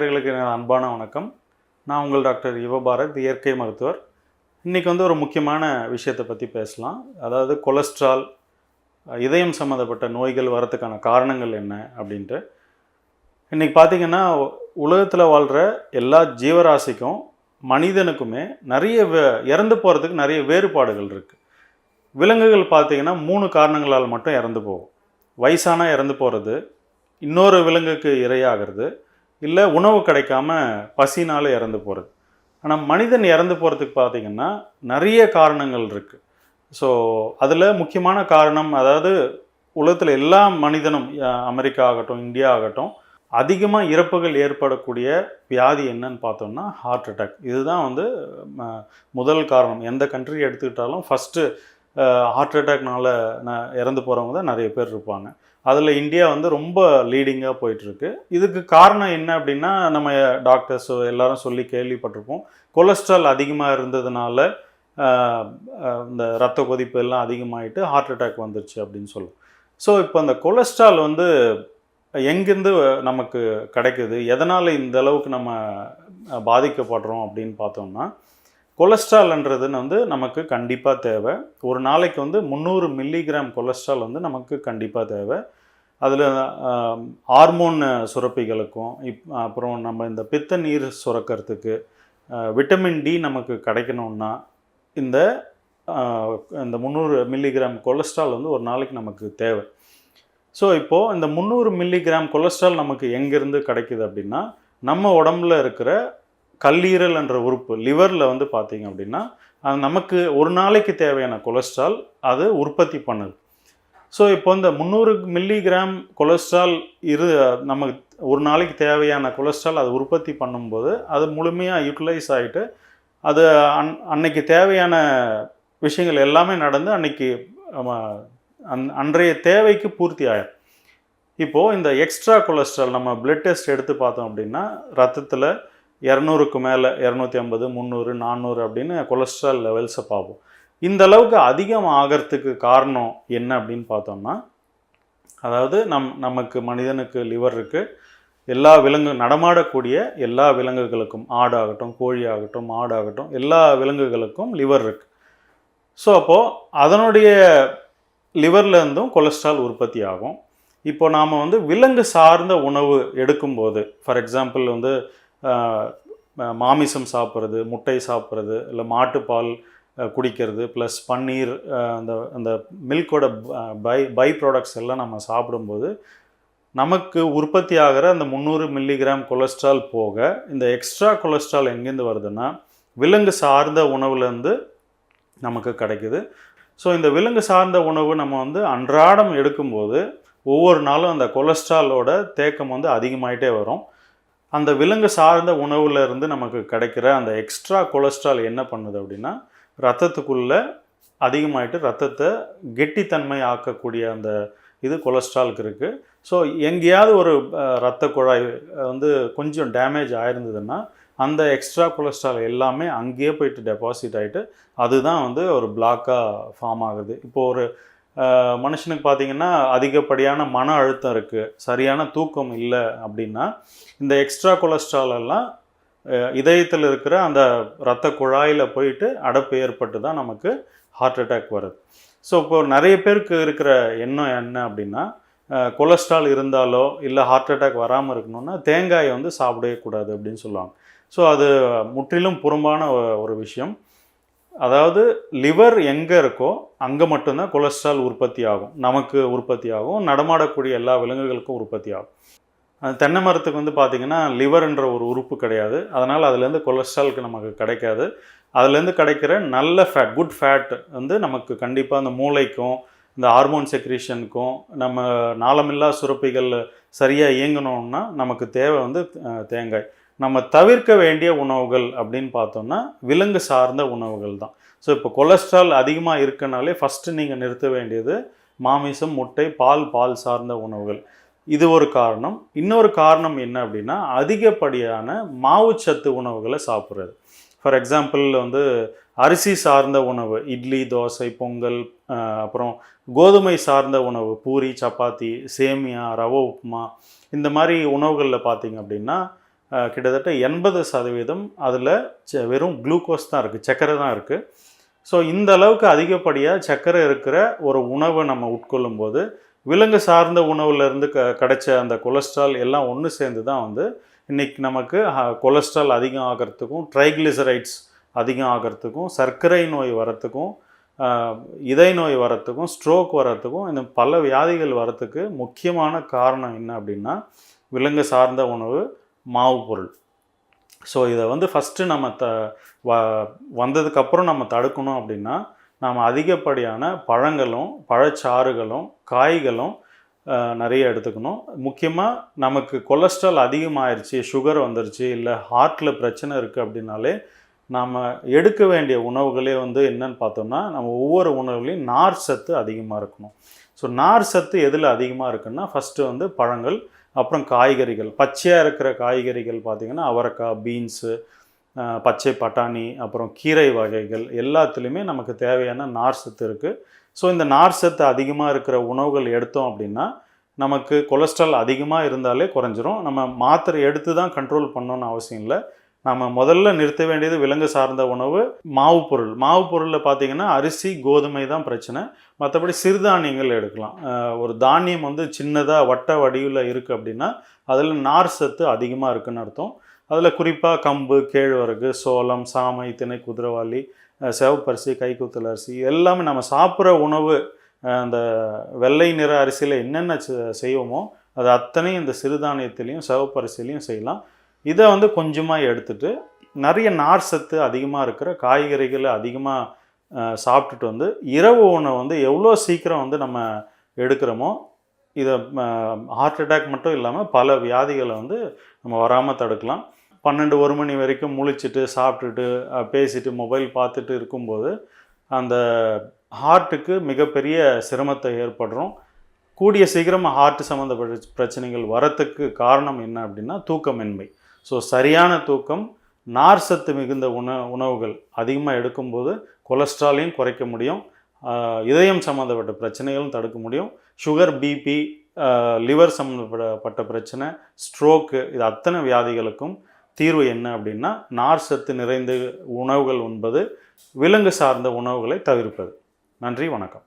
நேயர்களுக்கு அன்பான வணக்கம். நான் உங்கள் டாக்டர் யுவபாரத் இயற்கை மருத்துவர். இன்றைக்கி வந்து ஒரு முக்கியமான விஷயத்தை பற்றி பேசலாம். அதாவது கொலஸ்ட்ரால் இதயம் சம்மந்தப்பட்ட நோய்கள் வரத்துக்கான காரணங்கள் என்ன அப்படின்ட்டு. இன்றைக்கி பார்த்தீங்கன்னா உலகத்தில் வாழ்கிற எல்லா ஜீவராசிக்கும் மனிதனுக்குமே நிறைய வே- இறந்து போகிறதுக்கு நிறைய வேறுபாடுகள் இருக்குது விலங்குகள் பார்த்திங்கன்னா மூணு காரணங்களால் மட்டும் இறந்து போகும். வயசானால் இறந்து போகிறது இன்னொரு விலங்குக்கு இரையாகிறது இல்லை உணவு கிடைக்காம பசினால் இறந்து போகிறது ஆனால் மனிதன் இறந்து போகிறதுக்கு பார்த்தீங்கன்னா நிறைய காரணங்கள் இருக்குது ஸோ அதில் முக்கியமான காரணம் அதாவது உலகத்தில் எல்லா மனிதனும் அமெரிக்கா ஆகட்டும் இந்தியா ஆகட்டும் அதிகமாக இறப்புகள் ஏற்படக்கூடிய வியாதி என்னன்னு பார்த்தோம்னா ஹார்ட் அட்டாக் இதுதான் வந்து ம, முதல் காரணம். எந்த கண்ட்ரி எடுத்துக்கிட்டாலும் ஃபஸ்ட்டு ஹார்ட் அட்டாக்னால நான் இறந்து போகிறவங்க தான் நிறைய பேர் இருப்பாங்க. அதில் இந்தியா வந்து ரொம்ப லீடிங்காக போயிட்டுருக்கு. இதுக்கு காரணம் என்ன அப்படின்னா நம்ம டாக்டர்ஸ் எல்லாரும் சொல்லி கேள்விப்பட்டிருப்போம். கொலஸ்ட்ரால் அதிகமாக இருந்ததுனால இந்த ரத்த கொதிப்பு எல்லாம் அதிகமாயிட்டு ஹார்ட் அட்டாக் வந்துருச்சு அப்படின்னு சொல்லுவோம். ஸோ இப்போ அந்த கொலஸ்ட்ரால் வந்து எங்கேருந்து நமக்கு கிடைக்குது? எதனால் இந்த அளவுக்கு நம்ம பாதிக்கப்படுறோம் அப்படின்னு பார்த்தோம்னா கொலஸ்ட்ரால்ன்றதுன்னு வந்து நமக்கு கண்டிப்பாக தேவை. ஒரு நாளைக்கு வந்து முந்நூறு மில்லிகிராம் கொலஸ்ட்ரால் வந்து நமக்கு கண்டிப்பாக தேவை. அதில் ஹார்மோன் சுரப்பிகளுக்கும் இப் அப்புறம் நம்ம இந்த பித்த நீர் சுரக்கிறதுக்கு விட்டமின் டி நமக்கு கிடைக்கணும்னா இந்த இந்த முந்நூறு மில்லிகிராம் கொலஸ்ட்ரால் வந்து ஒரு நாளைக்கு நமக்கு தேவை. ஸோ இப்போது இந்த முந்நூறு மில்லிகிராம் கொலஸ்ட்ரால் நமக்கு எங்கேருந்து கிடைக்குது அப்படின்னா நம்ம உடம்புல இருக்கிற கல்லீரல் என்ற உறுப்பு லிவரில் வந்து பார்த்தீங்க அப்படின்னா அது நமக்கு ஒரு நாளைக்கு தேவையான கொலஸ்ட்ரால் அது உற்பத்தி பண்ணுது. ஸோ இப்போ இந்த முந்நூறு மில்லிகிராம் கொலஸ்ட்ரால் இரு நமக்கு ஒரு நாளைக்கு தேவையான கொலஸ்ட்ரால் அது உற்பத்தி பண்ணும்போது அது முழுமையாக யூட்டிலைஸ் ஆகிட்டு அது அன் அன்னைக்கு தேவையான விஷயங்கள் எல்லாமே நடந்து அன்னைக்கு அந் அன்றைய தேவைக்கு பூர்த்தி ஆகிடும் இப்போது இந்த எக்ஸ்ட்ரா கொலஸ்ட்ரால் நம்ம பிளட் டெஸ்ட் எடுத்து பார்த்தோம் அப்படின்னா ரத்தத்தில் இரநூறுக்கு மேலே இரநூத்தி ஐம்பது முந்நூறு நானூறு அப்படின்னு கொலஸ்ட்ரால் லெவல்ஸை பார்ப்போம். இந்த அளவுக்கு அதிகம் ஆகிறதுக்கு காரணம் என்ன அப்படின்னு பார்த்தோம்னா அதாவது நம் நமக்கு மனிதனுக்கு லிவர் இருக்குது எல்லா விலங்கு நடமாடக்கூடிய எல்லா விலங்குகளுக்கும் ஆடாகட்டும் கோழி ஆகட்டும் மாடு ஆகட்டும் எல்லா விலங்குகளுக்கும் லிவர் இருக்குது ஸோ அப்போது அதனுடைய லிவர்லேருந்தும் கொலஸ்ட்ரால் உற்பத்தி ஆகும். இப்போ நாம் வந்து விலங்கு சார்ந்த உணவு எடுக்கும்போது ஃபார் எக்ஸாம்பிள் வந்து மாமிசம் சாப்பிட்றது முட்டை சாப்பிட்றது இல்லை மாட்டுப்பால் குடிக்கிறது ப்ளஸ் பன்னீர் அந்த அந்த மில்கோட பை பை ப்ராடக்ட்ஸ் எல்லாம் நம்ம சாப்பிடும்போது நமக்கு உற்பத்தி ஆகிற அந்த முந்நூறு மில்லிகிராம் கொலஸ்ட்ரால் போக இந்த எக்ஸ்ட்ரா கொலஸ்ட்ரால் எங்கேருந்து வருதுன்னா விலங்கு சார்ந்த உணவுலேருந்து நமக்கு கிடைக்குது. ஸோ இந்த விலங்கு சார்ந்த உணவு நம்ம வந்து அன்றாடம் எடுக்கும்போது ஒவ்வொரு நாளும் அந்த கொலஸ்ட்ராலோட தேக்கம் வந்து அதிகமாயிட்டே வரும். அந்த விலங்கு சார்ந்த உணவுல இருந்து நமக்கு கிடைக்கிற அந்த எக்ஸ்ட்ரா கொலஸ்ட்ரால் என்ன பண்ணுது அப்படின்னா ரத்தத்துக்குள்ள அதிகமாயிட்டு ரத்தத்தை கெட்டித்தன்மை ஆக்கக்கூடிய அந்த இது கொலஸ்ட்ராலுக்கு இருக்குது ஸோ எங்கேயாவது ஒரு ரத்த குழாய் வந்து கொஞ்சம் டேமேஜ் ஆயிருந்ததுன்னா அந்த எக்ஸ்ட்ரா கொலஸ்ட்ரால் எல்லாமே அங்கேயே போயிட்டு டெபாசிட் ஆகிட்டு அதுதான் வந்து ஒரு பிளாக்காக ஃபார்ம் ஆகுது. இப்போ ஒரு மனுஷனுக்கு பார்த்தீங்கன்னா அதிகப்படியான மன அழுத்தம் இருக்குது சரியான தூக்கம் இல்லை அப்படின்னா இந்த எக்ஸ்ட்ரா கொலஸ்ட்ரால் எல்லாம் இதயத்தில் இருக்கிற அந்த இரத்த குழாயில் போயிட்டு அடப்பு ஏற்பட்டு தான் நமக்கு ஹார்ட் அட்டாக் வருது. ஸோ இப்போ நிறைய பேருக்கு இருக்கிற எண்ணம் என்ன அப்படின்னா கொலஸ்ட்ரால் இருந்தாலோ இல்லை ஹார்ட் அட்டாக் வராமல் இருக்கணும்னா தேங்காயை வந்து சாப்பிடவே கூடாது அப்படின்னு சொல்லுவாங்க. ஸோ அது முற்றிலும் புறம்பான ஒரு விஷயம். அதாவது லிவர் எங்கே இருக்கோ அங்கே மட்டும்தான் கொலஸ்ட்ரால் உற்பத்தி ஆகும் நமக்கு உற்பத்தி ஆகும் நடமாடக்கூடிய எல்லா விலங்குகளுக்கும் உற்பத்தி ஆகும் அந்த தென்னை மரத்துக்கு வந்து பார்த்திங்கன்னா லிவர்ன்ற ஒரு உறுப்பு கிடையாது. அதனால் அதுலேருந்து கொலஸ்ட்ராலுக்கு நமக்கு கிடைக்காது. அதுலேருந்து கிடைக்கிற நல்ல ஃபேட் குட் ஃபேட் வந்து நமக்கு கண்டிப்பாக அந்த மூளைக்கும் இந்த ஹார்மோன் செக்ரீஷனுக்கும் நம்ம நாளமில்லா சுரப்பிகள் சரியாக இயங்கணும்னா நமக்கு தேவை வந்து தேங்காய். நம்ம தவிர்க்க வேண்டிய உணவுகள் அப்படின்னு பார்த்தோம்னா விலங்கு சார்ந்த உணவுகள் தான். ஸோ இப்போ கொலஸ்ட்ரால் அதிகமாக இருக்கனாலே ஃபஸ்ட்டு நீங்கள் நிறுத்த வேண்டியது மாமிசம் முட்டை பால் பால் சார்ந்த உணவுகள். இது ஒரு காரணம். இன்னொரு காரணம் என்ன அப்படின்னா அதிகப்படியான மாவுச்சத்து உணவுகளை சாப்பிட்றது. ஃபார் எக்ஸாம்பிள் வந்து அரிசி சார்ந்த உணவு இட்லி தோசை பொங்கல் அப்புறம் கோதுமை சார்ந்த உணவு பூரி சப்பாத்தி சேமியா ரவ உப்புமா இந்த மாதிரி உணவுகளில் பார்த்தீங்க அப்படின்னா கிட்டத்தட்ட எண்பது சதவீதம் அதில் வெறும் குளுக்கோஸ் தான் இருக்குது சர்க்கரை தான் இருக்குது ஸோ இந்த அளவுக்கு அதிகப்படியாக சர்க்கரை இருக்கிற ஒரு உணவை நம்ம உட்கொள்ளும்போது விலங்கு சார்ந்த உணவுலேருந்து க கிடைச்ச அந்த கொலஸ்ட்ரால் எல்லாம் ஒன்று சேர்ந்து தான் வந்து இன்னைக்கு நமக்கு கொலஸ்ட்ரால் அதிகம் ஆகிறதுக்கும் ட்ரைக்ளிசரைட்ஸ் அதிகம் ஆகிறதுக்கும் சர்க்கரை நோய் வரத்துக்கும் இதய நோய் வரத்துக்கும் ஸ்ட்ரோக் வரத்துக்கும் இந்த பல வியாதிகள் வரத்துக்கு முக்கியமான காரணம் என்ன அப்படின்னா விலங்கு சார்ந்த உணவு மாவு பொருள். ஸோ இதை வந்து ஃபஸ்ட்டு நம்ம த வ வந்ததுக்கப்புறம் நம்ம தடுக்கணும் அப்படின்னா நாம் அதிகப்படியான பழங்களும் பழச்சாறுகளும் காய்களும் நிறைய எடுத்துக்கணும். முக்கியமாக நமக்கு கொலஸ்ட்ரால் அதிகமாயிருச்சு சுகர் வந்துருச்சு இல்லை ஹார்ட்டில் பிரச்சனை இருக்குது அப்படின்னாலே நாம் எடுக்க வேண்டிய உணவுகளே வந்து என்னன்னு பார்த்தோம்னா நம்ம ஒவ்வொரு உணவுகளையும் நார் சத்து அதிகமாக இருக்கணும். ஸோ நார் சத்து எதில் அதிகமாக இருக்குன்னா ஃபஸ்ட்டு வந்து பழங்கள் அப்புறம் காய்கறிகள். பச்சையாக இருக்கிற காய்கறிகள் பார்த்திங்கன்னா அவரைக்காய் பீன்ஸு பச்சை பட்டாணி அப்புறம் கீரை வகைகள் எல்லாத்துலேயுமே நமக்கு தேவையான நார் சத்து இருக்குது ஸோ இந்த நார் சத்து அதிகமாக இருக்கிற உணவுகள் எடுத்தோம் அப்படின்னா நமக்கு கொலஸ்ட்ரால் அதிகமாக இருந்தாலே குறைஞ்சிரும். நம்ம மாத்திரை எடுத்து தான் கண்ட்ரோல் பண்ணணும்னு அவசியம் இல்லை. நம்ம முதல்ல நிறுத்த வேண்டியது விலங்கு சார்ந்த உணவு மாவு பொருள். மாவு பொருளில் பார்த்தீங்கன்னா அரிசி கோதுமை தான் பிரச்சனை. மற்றபடி சிறுதானியங்கள் எடுக்கலாம். ஒரு தானியம் வந்து சின்னதாக வட்ட வடிவில் இருக்குது அப்படின்னா அதில் நார் சத்து அதிகமாக இருக்குன்னு அர்த்தம். அதில் குறிப்பாக கம்பு கேழ்வரகு சோளம் சாமை திணை குதிரவாளி செவப்பரிசி சிவப்பரிசி கைக்குத்தல் அரிசி எல்லாமே நம்ம சாப்பிட்ற உணவு அந்த வெள்ளை நிற அரிசியில் என்னென்ன செ- செய்வோமோ அது அத்தனையும் இந்த சிறுதானியத்திலையும் சிவப்பரிசிலையும் செய்யலாம். இதை வந்து கொஞ்சமாக எடுத்துட்டு நிறைய நார் சத்து அதிகமாக இருக்கிற காய்கறிகளை அதிகமாக சாப்பிட்டுட்டு வந்து இரவு உணவு வந்து எவ்வளோ சீக்கிரம் வந்து நம்ம எடுக்கிறோமோ இதை ஹார்ட் அட்டாக் மட்டும் இல்லாமல் பல வியாதிகளை வந்து நம்ம வராமல் தடுக்கலாம். பன்னெண்டு ஒரு மணி வரைக்கும் முழிச்சிட்டு சாப்பிட்டுட்டு பேசிட்டு மொபைல் பார்த்துட்டு இருக்கும்போது அந்த ஹார்ட்டுக்கு மிகப்பெரிய சிரமத்தை ஏற்படுறோம். கூடிய சீக்கிரமாக ஹார்ட் சம்மந்தப்பட்ட பிரச்சனைகள் வரத்துக்கு காரணம் என்ன அப்படின்னா தூக்கமின்மை. ஸோ சரியான தூக்கம் நார் சத்து மிகுந்த உண உணவுகள் அதிகமாக எடுக்கும்போது கொலஸ்ட்ராலையும் குறைக்க முடியும். இதயம் சம்மந்தப்பட்ட பிரச்சனைகளும் தடுக்க முடியும். சுகர் பிபி லிவர் சம்மந்தப்பட்ட பிரச்சனை ஸ்ட்ரோக்கு இது அத்தனை வியாதிகளுக்கும் தீர்வு என்ன அப்படின்னா நார் சத்து நிறைந்த உணவுகள் உண்பது விலங்கு சார்ந்த உணவுகளை தவிர்ப்பது. நன்றி வணக்கம்.